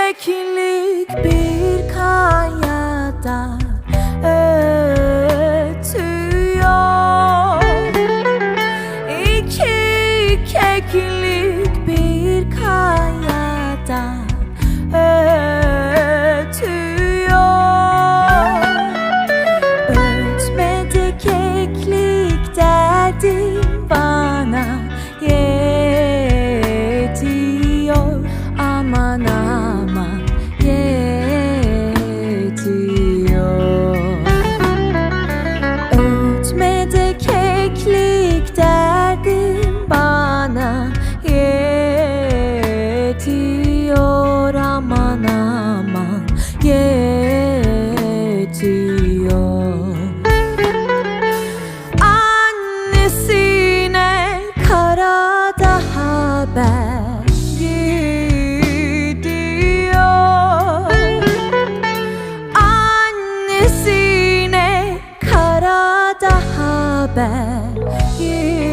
keklik bir kayada ötüyor. İki keklik haber gidiyor. Annesine karada haber gidiyor